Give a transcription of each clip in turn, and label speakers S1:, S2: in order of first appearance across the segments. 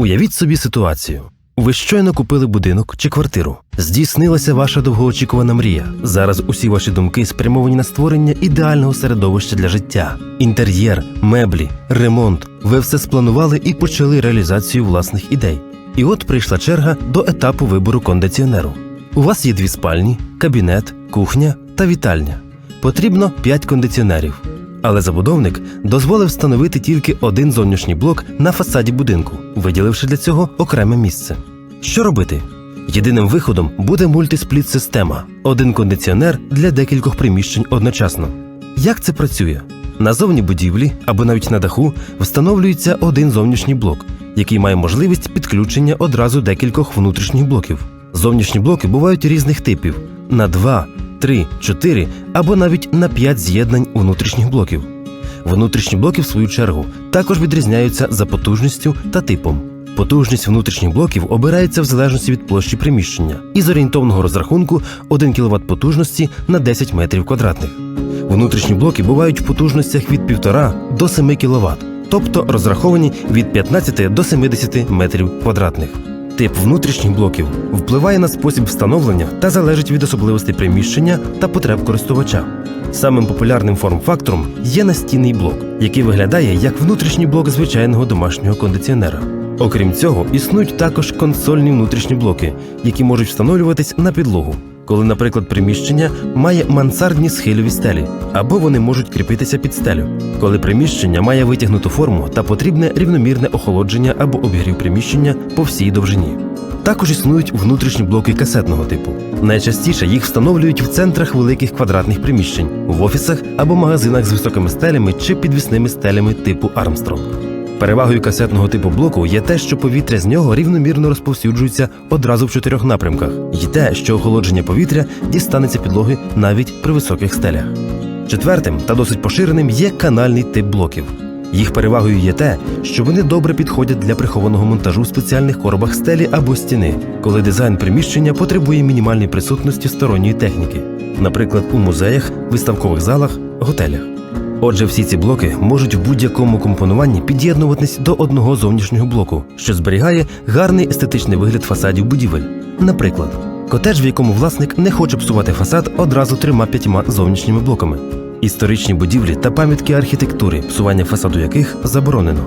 S1: Уявіть собі ситуацію. Ви щойно купили будинок чи квартиру. Здійснилася ваша довгоочікувана мрія. Зараз усі ваші думки спрямовані на створення ідеального середовища для життя. Інтер'єр, меблі, ремонт. Ви все спланували і почали реалізацію власних ідей. І от прийшла черга до етапу вибору кондиціонеру. У вас є дві спальні, кабінет, кухня та вітальня. Потрібно 5 кондиціонерів. Але забудовник дозволив встановити тільки один зовнішній блок на фасаді будинку, виділивши для цього окреме місце. Що робити? Єдиним виходом буде мультиспліт-система один кондиціонер для декількох приміщень одночасно. Як це працює? На зовні будівлі або навіть на даху встановлюється один зовнішній блок, який має можливість підключення одразу декількох внутрішніх блоків. Зовнішні блоки бувають різних типів на 2, 3, 4 або навіть на 5 з'єднань внутрішніх блоків. Внутрішні блоки, в свою чергу, також відрізняються за потужністю та типом. Потужність внутрішніх блоків обирається в залежності від площі приміщення і з орієнтовного розрахунку 1 кВт потужності на 10 метрів квадратних. Внутрішні блоки бувають в потужностях від 1,5 до 7 кВт, тобто розраховані від 15 до 70 метрів квадратних. Тип внутрішніх блоків впливає на спосіб встановлення та залежить від особливостей приміщення та потреб користувача. Самим популярним форм-фактором є настінний блок, який виглядає як внутрішній блок звичайного домашнього кондиціонера. Окрім цього, існують також консольні внутрішні блоки, які можуть встановлюватись на підлогу, коли, наприклад, приміщення має мансардні схильові стелі, або вони можуть кріпитися під стелю, коли приміщення має витягнуту форму та потрібне рівномірне охолодження або обігрів приміщення по всій довжині. Також існують внутрішні блоки касетного типу. Найчастіше їх встановлюють в центрах великих квадратних приміщень, в офісах або магазинах з високими стелями чи підвісними стелями типу Армстронг. Перевагою касетного типу блоку є те, що повітря з нього рівномірно розповсюджується одразу в чотирьох напрямках, і те, що охолодження повітря дістанеться підлоги навіть при високих стелях. Четвертим та досить поширеним є канальний тип блоків. Їх перевагою є те, що вони добре підходять для прихованого монтажу в спеціальних коробах стелі або стіни, коли дизайн приміщення потребує мінімальної присутності сторонньої техніки, наприклад, у музеях, виставкових залах, готелях. Отже, всі ці блоки можуть в будь-якому компонуванні під'єднуватись до одного зовнішнього блоку, що зберігає гарний естетичний вигляд фасадів будівель. Наприклад, котедж, в якому власник не хоче псувати фасад одразу трьома-п'ятьма зовнішніми блоками. Історичні будівлі та пам'ятки архітектури, псування фасаду яких заборонено.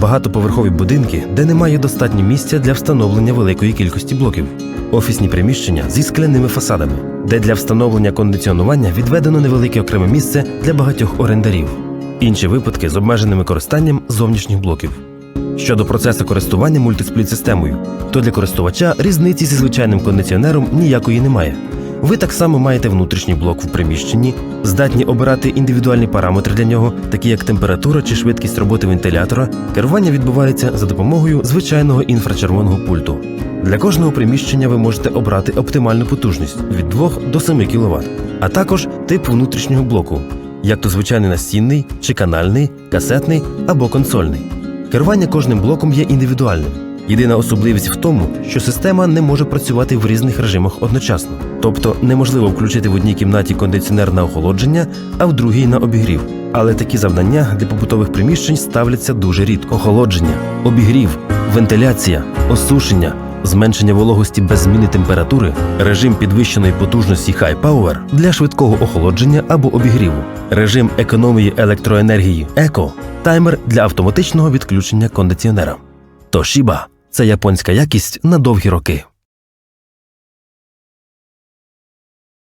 S1: Багатоповерхові будинки, де немає достатньо місця для встановлення великої кількості блоків. Офісні приміщення зі скляними фасадами, де для встановлення кондиціонування відведено невелике окреме місце для багатьох орендарів. Інші випадки з обмеженим використанням зовнішніх блоків. Щодо процесу користування мультиспліт-системою, то для користувача різниці зі звичайним кондиціонером ніякої немає. Ви так само маєте внутрішній блок в приміщенні, здатні обирати індивідуальні параметри для нього, такі як температура чи швидкість роботи вентилятора. Керування відбувається за допомогою звичайного інфрачервоного пульту. Для кожного приміщення ви можете обрати оптимальну потужність від 2 до 7 кВт, а також тип внутрішнього блоку, як то звичайний настінний чи канальний, касетний або консольний. Керування кожним блоком є індивідуальним. Єдина особливість в тому, що система не може працювати в різних режимах одночасно, тобто неможливо включити в одній кімнаті кондиціонер на охолодження, а в другій на обігрів. Але такі завдання для побутових приміщень ставляться дуже рідко: охолодження, обігрів, вентиляція, осушення, зменшення вологості без зміни температури, режим підвищеної потужності High Power для швидкого охолодження або обігріву, режим економії електроенергії Еко, таймер для автоматичного відключення кондиціонера. Toshiba – це японська якість на довгі роки.